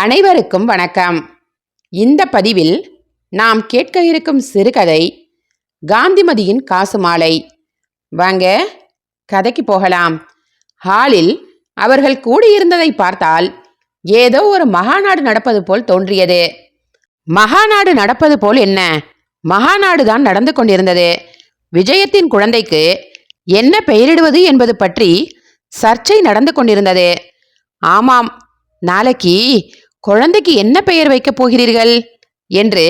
அனைவருக்கும் வணக்கம். இந்த பதிவில் நாம் கேட்க இருக்கும் சிறுகதை காந்திமதியின் காசு மாலை. வாங்க கதைக்கு போகலாம். ஹாலில் அவர்கள் கூடியிருந்ததை பார்த்தால் ஏதோ ஒரு மகாநாடு நடப்பது போல் தோன்றியது. மகாநாடு நடப்பது போல் என்ன? மகாநாடு தான் நடந்து கொண்டிருந்தது. விஜயத்தின் குழந்தைக்கு என்ன பெயரிடுவது என்பது பற்றி சர்ச்சை நடந்து கொண்டிருந்தது. ஆமாம் நாளைக்கு குழந்தைக்கு என்ன பெயர் வைக்கப் போகிறீர்கள்? என்று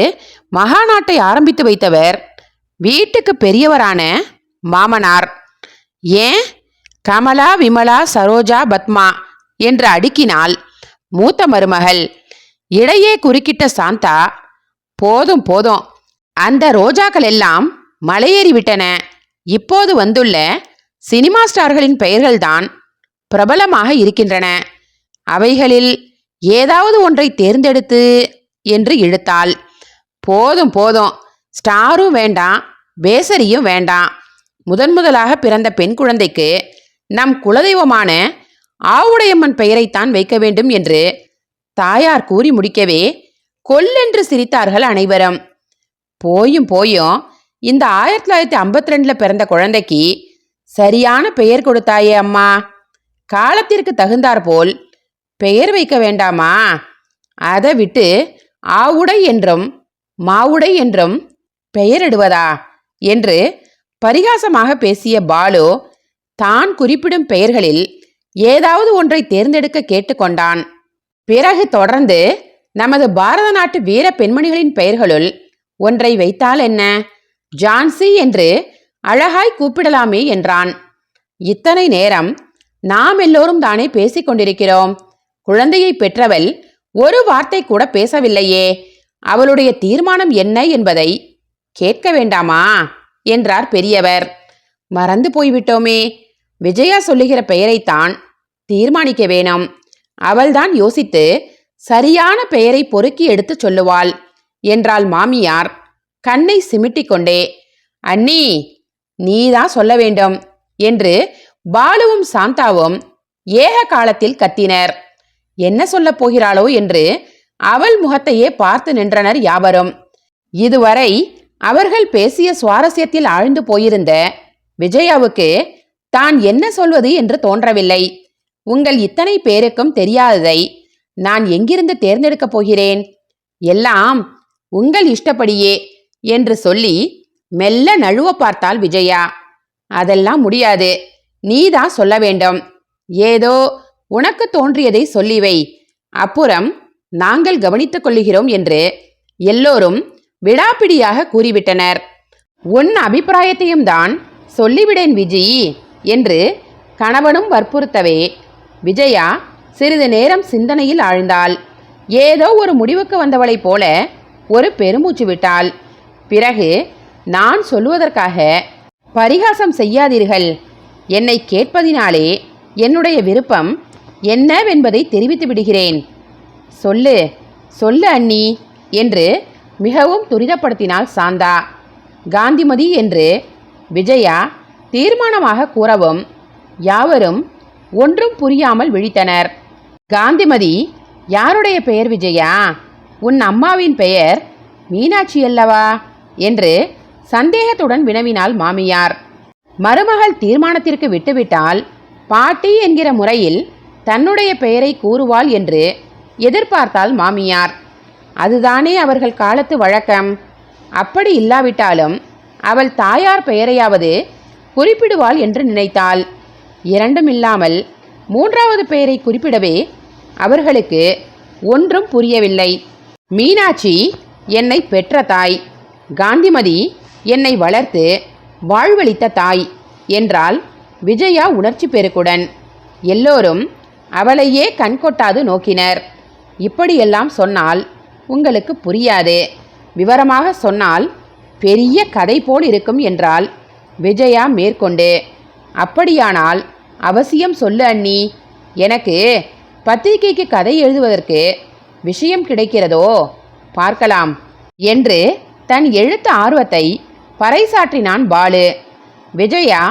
மகாநாட்டை ஆரம்பித்து வைத்தவர் வீட்டுக்கு பெரியவரான மாமனார். ஏன்? கமலா விமலா சரோஜா பத்மா என்று அடுக்கினால் மூத்த மருமகள். இடையே குறுக்கிட்ட சாந்தா போதும் போதும். அந்த ரோஜாக்கள் எல்லாம் மலையேறி விட்டன. இப்போது வந்துள்ள சினிமா ஸ்டார்களின் பெயர்கள்தான் பிரபலமாக இருக்கின்றன. அவைகளில் ஏதாவது ஒன்றை தேர்ந்தெடுத்து என்று இழுத்தாள். போதும் போதும். ஸ்டாரும் வேண்டாம் பேசரியும் வேண்டாம். முதன் முதலாக பிறந்த பெண் குழந்தைக்கு நம் குலதெய்வமான ஆவுடையம்மன் பெயரைத்தான் வைக்க வேண்டும் என்று தாயார் கூறி முடிக்கவே கொல்லென்று சிரித்தார்கள் அனைவரும். போயும் போயும் இந்த ஆயிரத்தி தொள்ளாயிரத்தி ஐம்பத்தி ரெண்டில் பிறந்த குழந்தைக்கு சரியான பெயர் கொடுத்தாயே அம்மா. காலத்திற்கு தகுந்தாற்போல் பெயர் வைக்க வேண்டாமா? அதை விட்டு ஆவுடை என்றும் மாவுடை என்றும் பெயரிடுவதா? என்று பரிகாசமாக பேசிய பாலு தான் குறிப்பிடும் பெயர்களில் ஏதாவது ஒன்றை தேர்ந்தெடுக்க கேட்டுக்கொண்டான். பிறகு தொடர்ந்து நமது பாரத நாட்டு வீர பெண்மணிகளின் பெயர்களுள் ஒன்றை வைத்தால் என்ன? ஜான்சி என்று அழகாய் கூப்பிடலாமே என்றான். இத்தனை நேரம் நாம் எல்லோரும் தானே பேசிக் கொண்டிருக்கிறோம் குழந்தையை பெற்றவள் ஒரு வார்த்தை கூட பேசவில்லையே. அவளுடைய தீர்மானம் என்ன என்பதை கேட்க வேண்டாமா? என்றார் பெரியவர். மறந்து போய்விட்டோமே. விஜயா சொல்லுகிற பெயரைத்தான் தீர்மானிக்க வேணும். அவள்தான் யோசித்து சரியான பெயரை பொறுக்கி எடுத்துச் சொல்லுவாள் என்றாள் மாமியார். கண்ணை சிமிட்டிக் கொண்டே அண்ணி நீதான் சொல்ல வேண்டும் என்று பாலுவும் சாந்தாவும் ஏக காலத்தில் கத்தினர். என்ன சொல்லப் போகிறாளோ என்று அவள் முகத்தையே பார்த்து நின்றனர் யாவரும். இதுவரை அவர்கள் பேசிய சுவாரஸ்யத்தில் ஆழ்ந்து போயிருந்த விஜயாவுக்கு தான் என்ன சொல்வது என்று தோன்றவில்லை. உங்கள் இத்தனை பேருக்கும் தெரியாததை நான் எங்கிருந்து தேர்ந்தெடுக்கப் போகிறேன்? எல்லாம் உங்கள் இஷ்டப்படியே என்று சொல்லி மெல்ல நழுவ பார்த்தாள் விஜயா. அதெல்லாம் முடியாது. நீதான் சொல்ல வேண்டும். ஏதோ உனக்கு தோன்றியதை சொல்லிவை. அப்புறம் நாங்கள் கவனித்துக் கொள்ளுகிறோம் என்று எல்லோரும் விடாப்பிடியாக கூறிவிட்டனர். உன் அபிப்பிராயத்தையும் தான் சொல்லிவிடேன் விஜி என்று கணவனும் வற்புறுத்தவே விஜயா சிறிது நேரம் சிந்தனையில் ஆழ்ந்தாள். ஏதோ ஒரு முடிவுக்கு வந்தவளைப் போல ஒரு பெருமூச்சு விட்டாள். பிறகு நான் சொல்லுவதற்காக பரிகாசம் செய்யாதீர்கள். என்னை கேட்பதினாலே என்னுடைய விருப்பம் என்னவென்பதை தெரிவித்து விடுகிறேன். சொல்லு சொல்லு அண்ணி என்று மிகவும் துரிதப்படுத்தினாள் சாந்தா. காந்திமதி என்று விஜயா தீர்மானமாக கூறவும் யாவரும் ஒன்றும் புரியாமல் விழித்தனர். காந்திமதி யாருடைய பெயர் விஜயா? உன் அம்மாவின் பெயர் மீனாட்சி அல்லவா? என்று சந்தேகத்துடன் வினவினாள் மாமியார். மருமகள் தீர்மானத்திற்கு விட்டுவிட்டால் பாட்டி என்கிற முறையில் தன்னுடைய பெயரை கூறுவாள் என்று எதிர்பார்த்தாள் மாமியார். அதுதானே அவர்கள் காலத்து வழக்கம். அப்படி இல்லாவிட்டாலும் அவள் தாயார் பெயரையாவது குறிப்பிடுவாள் என்று நினைத்தாள். இரண்டும் இல்லாமல் மூன்றாவது பெயரை குறிப்பிடவே அவர்களுக்கு ஒன்றும் புரியவில்லை. மீனாட்சி என்னை பெற்ற தாய். காந்திமதி என்னை வளர்த்து வாழ்வளித்த தாய் என்றால் விஜயா உணர்ச்சி பெருக்குடன். எல்லோரும் அவளையே கண்கொட்டாது நோக்கினர். இப்படியெல்லாம் சொன்னால் உங்களுக்கு புரியாது. விவரமாக சொன்னால் பெரிய கதை போல் இருக்கும் என்றால் விஜயா மேற்கொண்டு. அப்படியானால் அவசியம் சொல்லு அண்ணி. எனக்கு பத்திரிகைக்கு கதை எழுதுவதற்கு விஷயம் கிடைக்கிறதோ பார்க்கலாம் என்று தன் எழுத்து ஆர்வத்தை பறைசாற்றினான் பாலு. விஜயா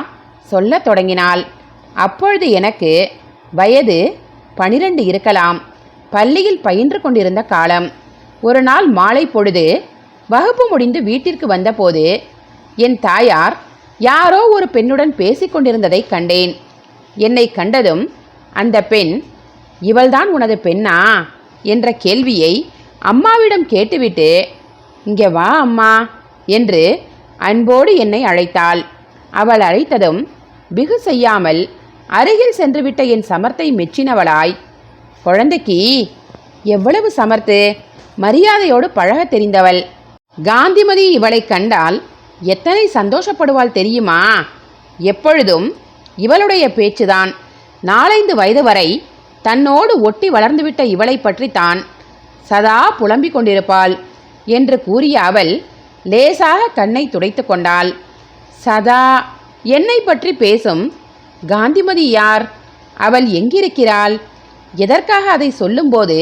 சொல்லத் தொடங்கினாள். அப்பொழுது எனக்கு வயது பனிரெண்டு இருக்கலாம். பள்ளியில் பயின்று கொண்டிருந்த காலம். ஒரு நாள் மாலை பொழுது வகுப்பு முடிந்து வீட்டிற்கு வந்தபோது என் தாயார் யாரோ ஒரு பெண்ணுடன் பேசிக்கொண்டிருந்ததை கண்டேன். என்னை கண்டதும் அந்த பெண் இவள்தான் உனது பெண்ணா? என்ற கேள்வியை அம்மாவிடம் கேட்டுவிட்டு இங்கே வா அம்மா என்று அன்போடு என்னை அழைத்தாள். அவள் அழைத்ததும் பிகு செய்யாமல் அருகில் சென்றுவிட்ட என் சமர்த்தை மெச்சினவளாய். குழந்தைக்கு எவ்வளவு சமர்த்து மரியாதையோடு பழகத் தெரிந்தவள். காந்திமதி இவளை கண்டால் எத்தனை சந்தோஷப்படுவாள் தெரியுமா? எப்பொழுதும் இவளுடைய பேச்சுதான். நாலைந்து வயது வரை தன்னோடு ஒட்டி வளர்ந்துவிட்ட இவளை பற்றி தான் சதா புலம்பிக் கொண்டிருப்பாள் என்று கூறிய அவள் லேசாக கண்ணை துடைத்து கொண்டாள். சதா என்னை பற்றி பேசும் காந்திமதி யார்? அவள் எங்கிருக்கிறாள்? எதற்காக அதை சொல்லும்போது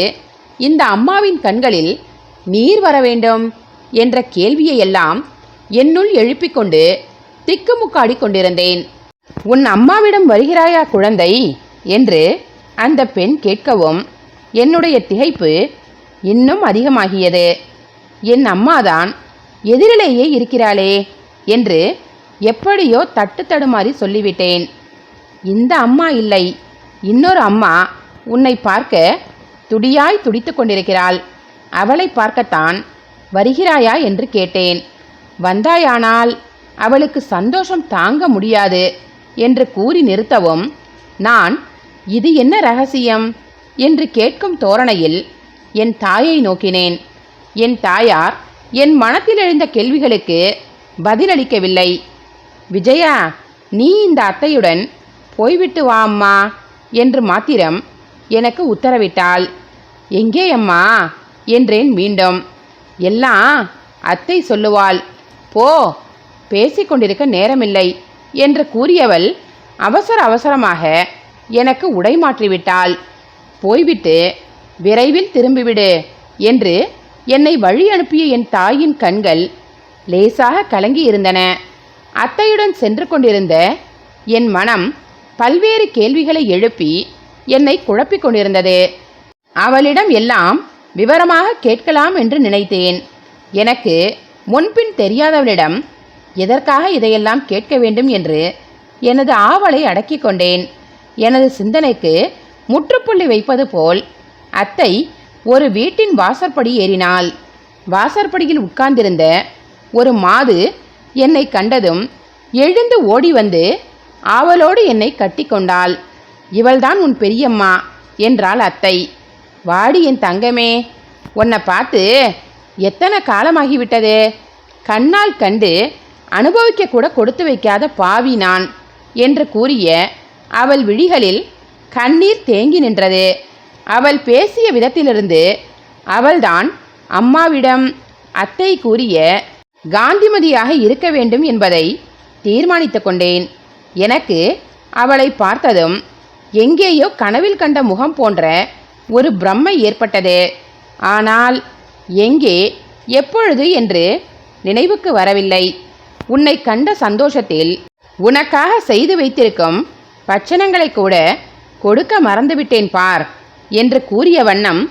இந்த அம்மாவின் கண்களில் நீர் வர வேண்டும் என்ற கேள்வியையெல்லாம் என்னுள் எழுப்பிக் கொண்டு திக்குமுக்காடி கொண்டிருந்தேன் உன் அம்மாவிடம் வருகிறாயா குழந்தை? என்று அந்த பெண் கேட்கவும் என்னுடைய திகைப்பு இன்னும் அதிகமாகியது. என் அம்மாதான் எதிரிலேயே இருக்கிறாளே என்று எப்படியோ தட்டு தடுமாறி சொல்லிவிட்டேன். இந்த அம்மா இல்லை. இன்னொரு அம்மா உன்னை பார்க்க துடியாய் துடித்து கொண்டிருக்கிறாள். அவளை பார்க்கத்தான் வருகிறாயா என்று கேட்டேன். வந்தாயானால் அவளுக்கு சந்தோஷம் தாங்க முடியாது என்று கூறி நிறுத்தவும் நான் இது என்ன ரகசியம் என்று கேட்கும் தோரணையில் என் தாயை நோக்கினேன். என் தாயார் என் மனத்தில் எழுந்த கேள்விகளுக்கு பதிலளிக்கவில்லை. விஜயா நீ இந்த அத்தையுடன் போய்விட்டு வா அம்மா என்று மாத்திரம் எனக்கு உத்தரவிட்டாள். எங்கே அம்மா? என்றேன் மீண்டும். எல்லாம் அத்தை சொல்லுவாள். போ பேசிக்கொண்டிருக்க நேரமில்லை என்று கூறியவள் அவசர அவசரமாக எனக்கு உடை மாற்றிவிட்டாள். போய்விட்டு விரைவில் திரும்பிவிடு என்று என்னை வழி அனுப்பிய என் தாயின் கண்கள் லேசாக கலங்கி இருந்தன அத்தையுடன் சென்று கொண்டிருந்த என் மனம் பல்வேறு கேள்விகளை எழுப்பி என்னை குழப்பிக் கொண்டிருந்தது. அவளிடம் எல்லாம் விவரமாக கேட்கலாம் என்று நினைத்தேன். எனக்கு முன்பின் தெரியாதவளிடம் எதற்காக இதையெல்லாம் கேட்க வேண்டும் என்று எனது ஆவலை அடக்கிக் கொண்டேன். எனது சிந்தனைக்கு முற்றுப்புள்ளி வைப்பது போல் அத்தை ஒரு வீட்டின் வாசற்படி ஏறினாள். வாசற்படியில் உட்கார்ந்திருந்த ஒரு மாது என்னை கண்டதும் எழுந்து ஓடி வந்து ஆவலோடு என்னை கட்டிக்கொண்டாள். இவள்தான் உன் பெரியம்மா என்றாள் அத்தை. வாடி என் தங்கமே உன்னை பார்த்து எத்தனை காலமாகிவிட்டது? கண்ணால் கண்டு அனுபவிக்க கூட கொடுத்து வைக்காத பாவி நான் என்று கூறிய அவள் விழிகளில் கண்ணீர் தேங்கி நின்றது. அவள் பேசிய விதத்திலிருந்து அவள்தான் அம்மாவிடம் அத்தை கூறிய காந்திமதியாக இருக்க வேண்டும் என்பதை தீர்மானித்து கொண்டேன். எனக்கு அவளை பார்த்ததும் எங்கேயோ கனவில் கண்ட முகம் போன்ற ஒரு பிரம்மை ஏற்பட்டது. ஆனால் எங்கே எப்பொழுது என்று நினைவுக்கு வரவில்லை. உன்னை கண்ட சந்தோஷத்தில் உனக்காக செய்து வைத்திருக்கும் பட்சணங்களை கூட கொடுக்க மறந்துவிட்டேன் பார் என்று கூறிய வண்ணம்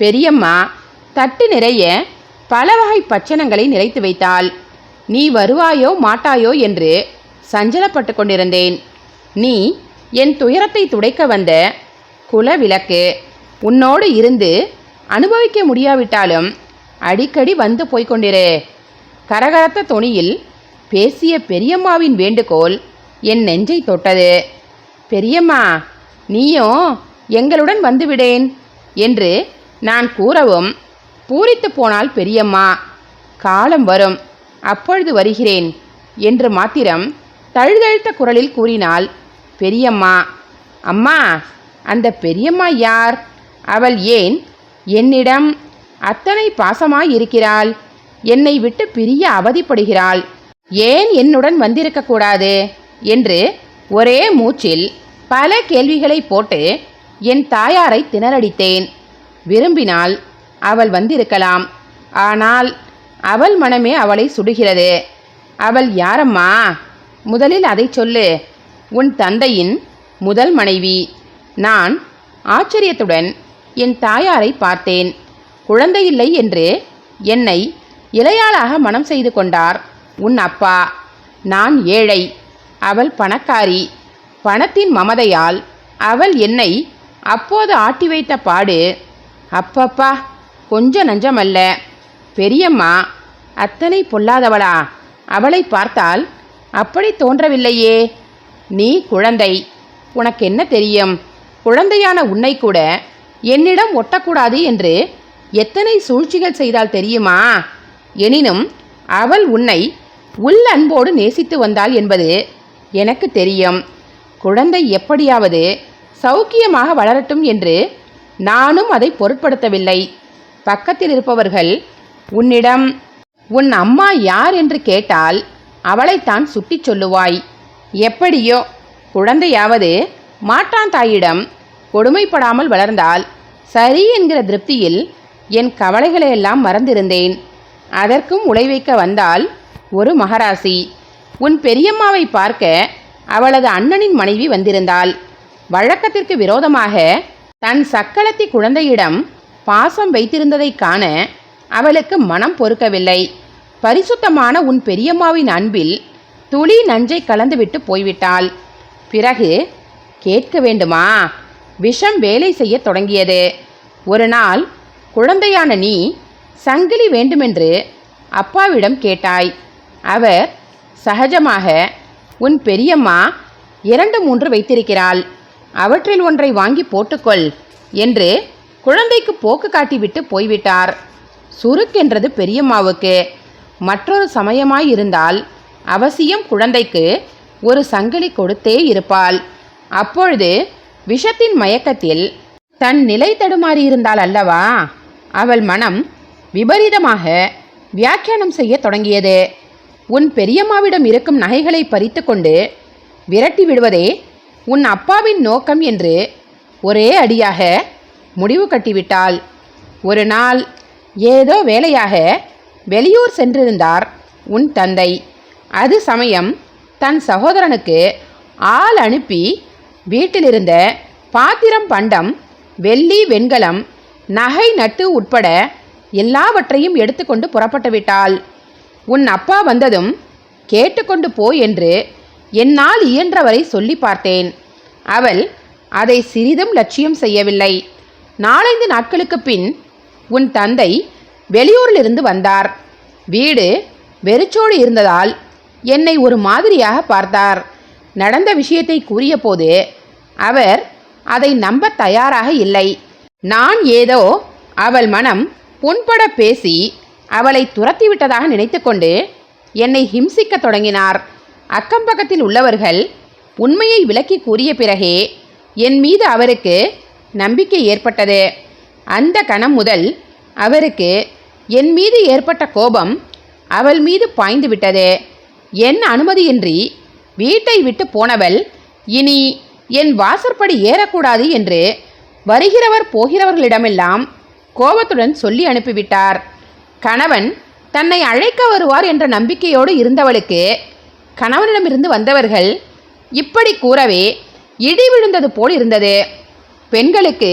பெரியம்மா தட்டு நிறைய பல வகை பட்சணங்களை நிறைத்து வைத்தாள். நீ வருவாயோ மாட்டாயோ என்று சஞ்சலப்பட்டு கொண்டிருந்தேன் நீ என் துயரத்தை துடைக்க வந்த குலவிளக்கு உன்னோடு இருந்து அனுபவிக்க முடியாவிட்டாலும் அடிக்கடி வந்து போய்கொண்டிரு கரகரத்த தொனியில் பேசிய பெரியம்மாவின் வேண்டுகோள் என் நெஞ்சை தொட்டது. பெரியம்மா நீயும் எங்களுடன் வந்துவிடேன் என்று நான் கூறவும் பூரித்து போனால் பெரியம்மா காலம் வரும் அப்பொழுது வருகிறேன் என்று மாத்திரம் தழுதழுத்த குரலில் கூறினாள் பெரியம்மா அம்மா அந்த பெரியம்மா யார்? அவள் ஏன் என்னிடம் அத்தனை பாசமாய் இருக்கிறாள் என்னை விட்டு பிரிய அவதிப்படுகிறாள்? ஏன் என்னுடன் வந்திருக்கக்கூடாது? என்று ஒரே மூச்சில் பல கேள்விகளை போட்டு என் தாயாரை திணறடித்தேன். விரும்பினால் அவள் வந்திருக்கலாம். ஆனால் அவள் மனமே அவளை சுடுகிறது. அவள் யாரம்மா? முதலில் அதை சொல்லு. உன் தந்தையின் முதல் மனைவி. நான் ஆச்சரியத்துடன் என் தாயாரை பார்த்தேன். குழந்தையில்லை என்று என்னை இளையாளாக மனம் செய்து கொண்டார் உன் அப்பா. நான் ஏழை அவள் பணக்காரி. பணத்தின் மமதையால் அவள் என்னை அப்போது ஆட்டி வைத்த பாடு. அப்பப்பா கொஞ்ச நஞ்சமல்ல. பெரியம்மா அத்தனை பொல்லாதவளா? அவளை பார்த்தால் அப்படி தோன்றவில்லையே. நீ குழந்தை. உனக்கு என்ன தெரியும்? குழந்தையான உன்னை கூட என்னிடம் ஒட்டக்கூடாது என்று எத்தனை சூழ்ச்சிகள் செய்தால் தெரியுமா? எனினும் அவள் உன்னை உள் அன்போடு நேசித்து வந்தாள் என்பது எனக்கு தெரியும். குழந்தை எப்படியாவது சௌக்கியமாக வளரட்டும் என்று நானும் அதை பொருட்படுத்தவில்லை. பக்கத்தில் இருப்பவர்கள் உன்னிடம் உன் அம்மா யார்? என்று கேட்டால் அவளைத்தான் சுட்டிச் சொல்லுவாய். எப்படியோ? குழந்தையாவது மாற்றான் தாயிடம். கொடுமைப்படாமல் வளர்ந்தால் சரி என்கிற திருப்தியில் என் கவலைகளையெல்லாம் மறந்திருந்தேன். அதற்கும் உழை வைக்க வந்தால் ஒரு மகராசி. உன் பெரியம்மாவை பார்க்க அவளது அண்ணனின் மனைவி வந்திருந்தாள். வழக்கத்திற்கு விரோதமாக தன் சக்களத்தி குழந்தையிடம் பாசம் வைத்திருந்ததைக் காண அவளுக்கு மனம் பொறுக்கவில்லை. பரிசுத்தமான உன் பெரியம்மாவின் அன்பில் துளி நஞ்சை கலந்துவிட்டு போய்விட்டாள். பிறகு கேட்க வேண்டுமா? விஷம் வேலை செய்யத் தொடங்கியது. ஒரு நாள் குழந்தையான நீ சங்கிலி வேண்டுமென்று அப்பாவிடம் கேட்டாய். அவர் சகஜமாக உன் பெரியம்மா இரண்டு மூன்று வைத்திருக்கிறாள். அவற்றில் ஒன்றை வாங்கி போட்டுக்கொள் என்று குழந்தைக்கு போக்கு காட்டிவிட்டு போய்விட்டார். சுருக்கென்றது பெரியம்மாவுக்கு. மற்றொரு சமயமாய் இருந்தால் அவசியம் குழந்தைக்கு ஒரு சங்கிலி கொடுத்தே இருப்பாள். அப்பொழுது விஷத்தின் மயக்கத்தில் தன் நிலை தடுமாறியிருந்தாள் அல்லவா? அவள் மனம் விபரீதமாக வியாக்கியானம் செய்யத் தொடங்கியது. உன் பெரியம்மாவிடம் இருக்கும் நகைகளை பறித்து கொண்டு விரட்டி விடுவதே உன் அப்பாவின் நோக்கம் என்று ஒரே அடியாக முடிவு கட்டிவிட்டாள். ஒரு நாள் ஏதோ வேலையாக வெளியூர் சென்றிருந்தார் உன் தந்தை. அது சமயம் தன் சகோதரனுக்கு ஆள் அனுப்பி வீட்டிலிருந்த பாத்திரம் பண்டம் வெள்ளி வெண்கலம் நகை நட்டு உட்பட எல்லாவற்றையும் எடுத்துக்கொண்டு புறப்பட்டு விட்டாள். உன் அப்பா வந்ததும் கேட்டுக்கொண்டு போ என்று என்னால் இயன்றவரை சொல்லி பார்த்தேன். அவள் அதை சிறிதும் லட்சியம் செய்யவில்லை. நாலைந்து நாட்களுக்கு பின் உன் தந்தை வெளியூரிலிருந்து வந்தார். வீடு வெறிச்சோடு இருந்ததால் என்னை ஒரு மாதிரியாக பார்த்தார். நடந்த விஷயத்தை கூறியபோது அவர் அதை நம்ப தயாராக இல்லை. நான் ஏதோ அவள் மனம் புண்பட பேசி அவளை துரத்திவிட்டதாக நினைத்துக்கொண்டு என்னை ஹிம்சிக்கத் தொடங்கினார். அக்கம் பக்கத்தில் உள்ளவர்கள் உண்மையை விளக்கி கூறிய பிறகே என் மீது அவருக்கு நம்பிக்கை ஏற்பட்டது. அந்த கணம் முதல் அவருக்கு என் மீது ஏற்பட்ட கோபம் அவள் மீது பாய்ந்து விட்டது. என் அனுமதியின்றி வீட்டை விட்டு போனவள் இனி என் வாசற்படி ஏறக்கூடாது என்று வருகிறவர் போகிறவர்களிடமெல்லாம் கோபத்துடன் சொல்லி அனுப்பிவிட்டார். கணவன் தன்னை அழைக்க வருவார் என்ற நம்பிக்கையோடு இருந்தவளுக்கு கணவனிடமிருந்து வந்தவர்கள் இப்படி கூறவே இடி விழுந்தது போல் இருந்தது. பெண்களுக்கு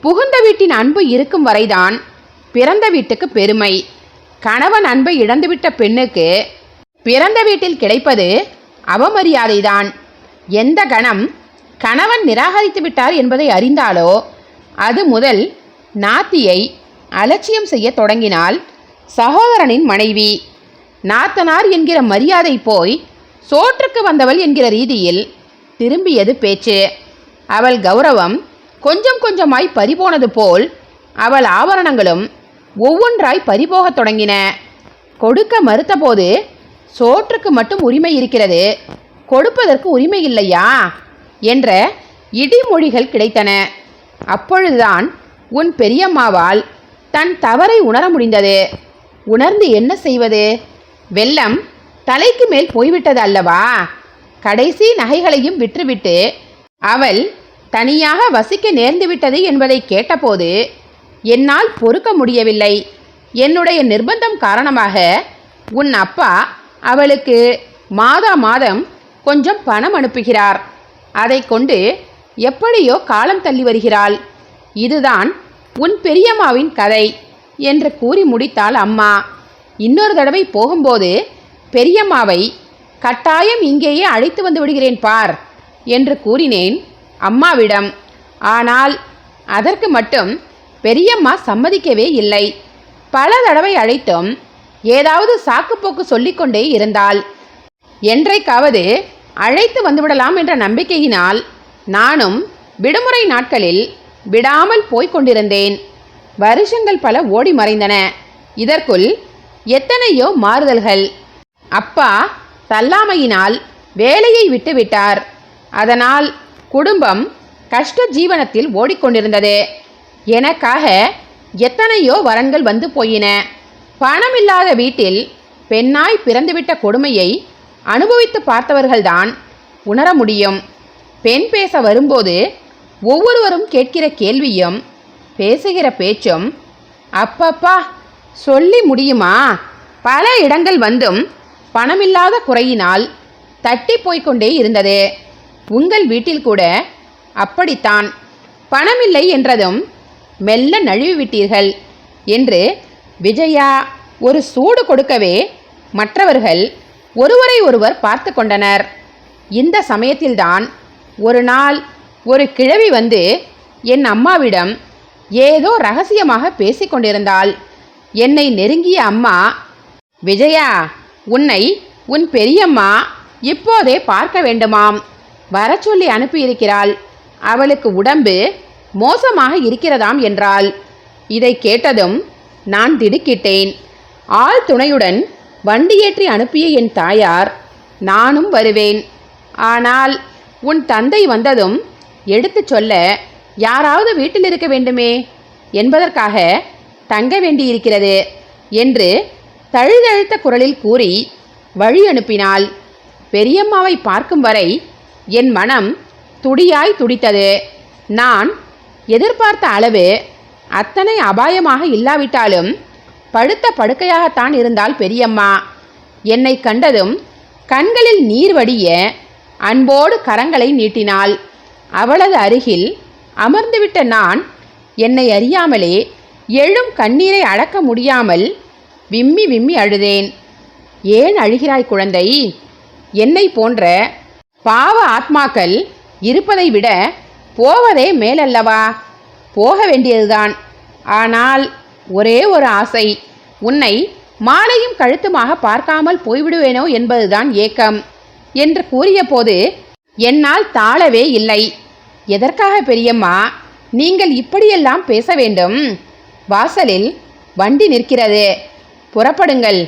புகுந்த வீட்டின் அன்பு இருக்கும் வரைதான் பிறந்த வீட்டுக்கு பெருமை. கணவன் அன்பை இழந்துவிட்ட பெண்ணுக்கு பிறந்த வீட்டில் கிடைப்பது அவமரியாதைதான். எந்த கணம் கணவன் நிராகரித்து விட்டார் என்பதை அறிந்தாலோ அது முதல் நாத்தியை அலட்சியம் செய்யத் தொடங்கினால் சகோதரனின் மனைவி நாத்தனார் என்கிற மரியாதை போய் சோற்றுக்கு வந்தவள் என்கிற ரீதியில் திரும்பியது பேச்சு. அவள் கௌரவம் கொஞ்சம் கொஞ்சமாய் பறிபோனது போல் அவள் ஆபரணங்களும் ஒவ்வொன்றாய் பறிபோகத் தொடங்கின. கொடுக்க மறுத்தபோது சோற்றுக்கு மட்டும் உரிமை இருக்கிறது. கொடுப்பதற்கு உரிமை இல்லையா? என்ற இடிமொழிகள் கிடைத்தன. அப்பொழுதுதான் உன் பெரியம்மாவால் தன் தவறை உணர முடிந்தது. உணர்ந்து என்ன செய்வது? வெள்ளம் தலைக்கு மேல் போய்விட்டது அல்லவா? கடைசி நகைகளையும் விற்றுவிட்டு அவள் தனியாக வசிக்க நேர்ந்துவிட்டது என்பதை கேட்டபோது என்னால் பொறுக்க முடியவில்லை. என்னுடைய நிர்பந்தம் காரணமாக உன் அப்பா அவளுக்கு மாதா மாதம் கொஞ்சம் பணம் அனுப்புகிறார். அதை கொண்டு எப்படியோ காலம் தள்ளி வருகிறாள். இதுதான் உன் பெரியம்மாவின் கதை என்று கூறி முடித்தாள் அம்மா. இன்னொரு தடவை போகும்போது பெரியம்மாவை கட்டாயம் இங்கேயே அழைத்து வந்து விடுகிறேன் பார் என்று கூறினேன் அம்மாவிடம். ஆனால் அதற்கு மட்டும் பெரியம்மா சம்மதிக்கவே இல்லை. பல தடவை அழைத்தும் ஏதாவது சாக்குப்போக்கு சொல்லிக்கொண்டே இருந்தாள். என்றைக்காவது அழைத்து வந்துவிடலாம் என்ற நம்பிக்கையினால் நானும் விடுமுறை நாட்களில் விடாமல் போய்க் கொண்டிருந்தேன். வருஷங்கள் பல ஓடி மறைந்தன. இதற்குள் எத்தனையோ மாறுதல்கள். அப்பா தள்ளாமையினால் வேலையை விட்டுவிட்டார். அதனால் குடும்பம் கஷ்ட ஜீவனத்தில் ஓடிக்கொண்டிருந்தது. எனக்காக எத்தனையோ வரன்கள் வந்து போயின. பணமில்லாத வீட்டில் பெண்ணாய் பிறந்துவிட்ட கொடுமையை அனுபவித்து பார்த்தவர்கள்தான் உணர முடியும். பெண் பேச வரும்போது ஒவ்வொருவரும் கேட்கிற கேள்வியும் பேசுகிற பேச்சும் அப்பப்பா சொல்லி முடியுமா? பல இடங்கள் வந்தும் பணமில்லாத குறையினால் தட்டி போய்க்கொண்டே இருந்தது. உங்கள் வீட்டில் கூட அப்படித்தான். பணமில்லை என்றதும் மெல்ல நழுவி விட்டீர்கள் என்று விஜயா ஒரு சூடு கொடுக்கவே மற்றவர்கள் ஒருவரை ஒருவர் பார்த்து கொண்டனர். இந்த சமயத்தில்தான் ஒரு நாள் ஒரு கிழவி வந்து என் அம்மாவிடம் ஏதோ ரகசியமாக பேசிக்கொண்டிருந்தாள் என்னை நெருங்கிய அம்மா விஜயா உன்னை உன் பெரியம்மா இப்போதே பார்க்க வேண்டுமாம். வர சொல்லி அனுப்பியிருக்கிறாள். அவளுக்கு உடம்பு மோசமாக இருக்கிறதாம் என்றாள். இதை கேட்டதும் நான் திடுக்கிட்டேன். ஆள் துணையுடன் வண்டியேற்றி அனுப்பிய என் தாயார் நானும் வருவேன். ஆனால் உன் தந்தை வந்ததும் எடுத்துச் சொல்ல யாராவது வீட்டில் இருக்க வேண்டுமே? என்பதற்காக தங்க வேண்டியிருக்கிறது என்று தழுதழுத்த குரலில் கூறி வழி அனுப்பினாள். பெரியம்மாவை பார்க்கும் வரை என் மனம் துடியாய் துடித்தது. நான் எதிர்பார்த்த அளவு அத்தனை அபாயமாக இல்லாவிட்டாலும் படுத்த படுக்கையாகத்தான் இருந்தால் பெரியம்மா. என்னை கண்டதும் கண்களில் நீர் வடிய அன்போடு கரங்களை நீட்டினாள். அவளது அருகில் அமர்ந்துவிட்ட நான் என்னை அறியாமலே எழும் கண்ணீரை அடக்க முடியாமல் விம்மி விம்மி அழுதேன். ஏன் அழுகிறாய் குழந்தை? என்னை போன்ற பாவ ஆத்மாக்கள் இருப்பதை விட போவதே மேலல்லவா? போக வேண்டியதுதான். ஆனால் ஒரே ஒரு ஆசை. உன்னை மாலையும் கழுத்துமாக பார்க்காமல் போய்விடுவேனோ என்பதுதான் ஏக்கம். என்று கூறியபோது என்னால் தாழவே இல்லை. எதற்காக பெரியம்மா? நீங்கள் இப்படியெல்லாம் பேச வேண்டும். வாசலில் வண்டி நிற்கிறது. புறப்படுங்கள்.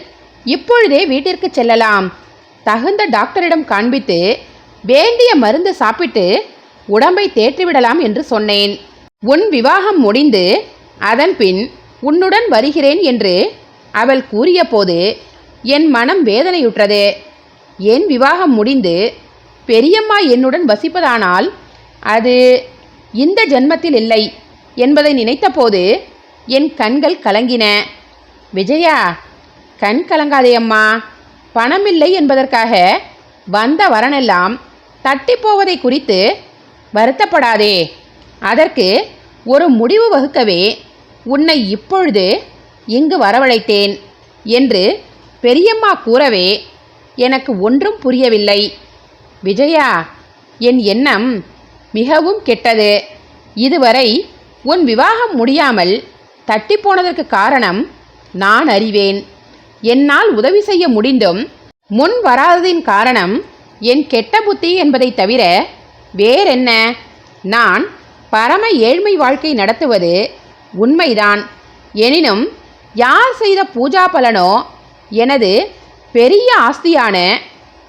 இப்பொழுதே வீட்டிற்கு செல்லலாம். தகுந்த டாக்டரிடம் காண்பித்து வேண்டிய மருந்து சாப்பிட்டு உடம்பை தேற்றிவிடலாம் என்று சொன்னேன். உன் விவாகம் முடிந்து அதன்பின் உன்னுடன் வருகிறேன் என்று அவள் கூறியபோது என் மனம் வேதனையுற்றது. என் விவாகம் முடிந்து பெரியம்மா என்னுடன் வசிப்பதானால் அது இந்த ஜென்மத்தில் இல்லை என்பதை நினைத்தபோது என் கண்கள் கலங்கின. விஜயா கண் கலங்காதே அம்மா. பணமில்லை என்பதற்காக வந்த வரனெல்லாம் தட்டிப்போவதை குறித்து வருத்தப்படாதே. அதற்கு ஒரு முடிவு வகுக்கவே உன்னை இப்பொழுது இங்கு வரவழைத்தேன் என்று பெரியம்மா கூறவே எனக்கு ஒன்றும் புரியவில்லை. விஜயா என் எண்ணம் மிகவும் கெட்டது. இதுவரை உன் விவாகம் முடியாமல் தட்டி போனதற்கு காரணம் நான் அறிவேன். என்னால் உதவி செய்ய முடிந்தும் முன் வராததின் காரணம் என் கெட்ட புத்தி என்பதை தவிர வேறென்ன? நான் பரம ஏழ்மை வாழ்க்கை நடத்துவது உண்மைதான். எனினும் யார் செய்த பூஜா பலனோ எனது பெரிய ஆஸ்தியான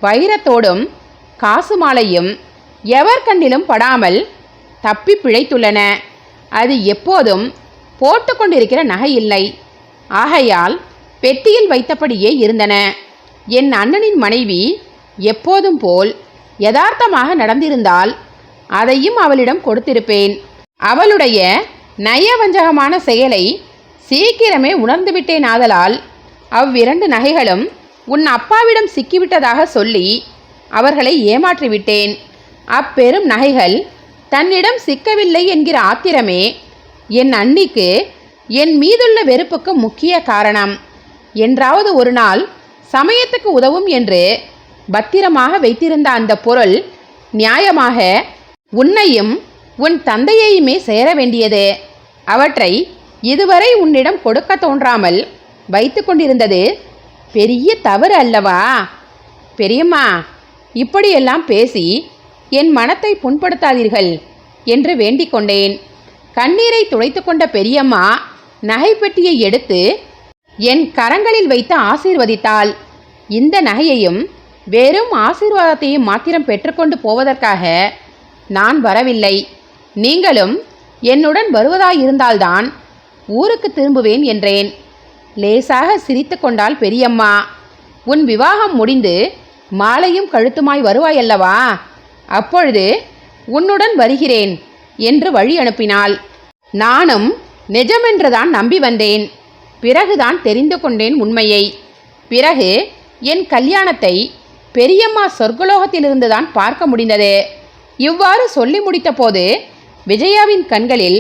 வைரத்தோடும் காசு மாலையும் எவர் கண்ணிலும் படாமல் தப்பி பிழைத்துள்ளன. அது எப்போதும் போட்டுக்கொண்டிருக்கிற நகை இல்லை. ஆகையால் பெட்டியில் வைத்தபடியே இருந்தன. என் அண்ணனின் மனைவி எப்போதும் போல் யதார்த்தமாக நடந்திருந்தால் அதையும் அவளிடம் கொடுத்திருப்பேன். அவளுடைய நயவஞ்சகமான செயலை சீக்கிரமே உணர்ந்துவிட்டேன் ஆதலால் அவ்விரண்டு நகைகளும் உன் அப்பாவிடம் சிக்கிவிட்டதாக சொல்லி அவர்களை ஏமாற்றிவிட்டேன். அப்பெரும் நகைகள் தன்னிடம் சிக்கவில்லை என்கிற ஆத்திரமே என் அண்ணிக்கு என் மீதுள்ள வெறுப்புக்கு முக்கிய காரணம். என்றாவது ஒரு நாள் சமயத்துக்கு உதவும் என்று பத்திரமாக வைத்திருந்த அந்த பொருள் நியாயமாக உன்னையும் உன் தந்தையையுமே சேர வேண்டியது. அவற்றை இதுவரை உன்னிடம் கொடுக்க தோன்றாமல் வைத்து கொண்டிருந்தது பெரிய தவறு அல்லவா? பெரியம்மா இப்படியெல்லாம் பேசி என் மனத்தை புண்படுத்தாதீர்கள் என்று வேண்டிக் கொண்டேன். கண்ணீரை துடைத்து கொண்ட பெரியம்மா நகைப்பெட்டியை எடுத்து என் கரங்களில் வைத்து ஆசீர்வதித்தாள். இந்த நகையையும் வெறும் ஆசீர்வாதத்தையும் மாத்திரம் பெற்றுக்கொண்டு போவதற்காக நான் வரவில்லை. நீங்களும் என்னுடன் வருவதாயிருந்தால்தான் ஊருக்கு திரும்புவேன் என்றேன். லேசாக சிரித்து கொண்டாள் பெரியம்மா. உன் விவாகம் முடிந்து மாலையும் கழுத்துமாய் வருவாயல்லவா? அப்பொழுது உன்னுடன் வருகிறேன் என்று வழி அனுப்பினாள். நானும் நிஜமென்றுதான் நம்பி வந்தேன். பிறகுதான் தெரிந்து கொண்டேன் உண்மையை. பிறகு என் கல்யாணத்தை பெரியம்மா சொர்க்கலோகத்திலிருந்துதான் பார்க்க முடிந்தது. இவ்வாறு சொல்லி முடித்தபோது விஜயாவின் கண்களில்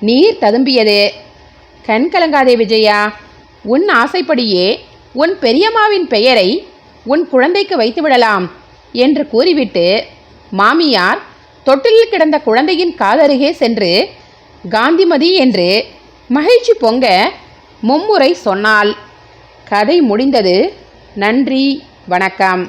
நீர் ததும்பியது. கண் கலங்காதே விஜயா உன் ஆசைப்படியே உன் பெரியம்மாவின் பெயரை உன் குழந்தைக்கு வைத்துவிடலாம் என்று கூறிவிட்டு மாமியார் தொட்டிலில் கிடந்த குழந்தையின் காதருகே சென்று காந்திமதி என்று மகிழ்ச்சி பொங்க மும்முறை சொன்னாள். கதை முடிந்தது. நன்றி வணக்கம்.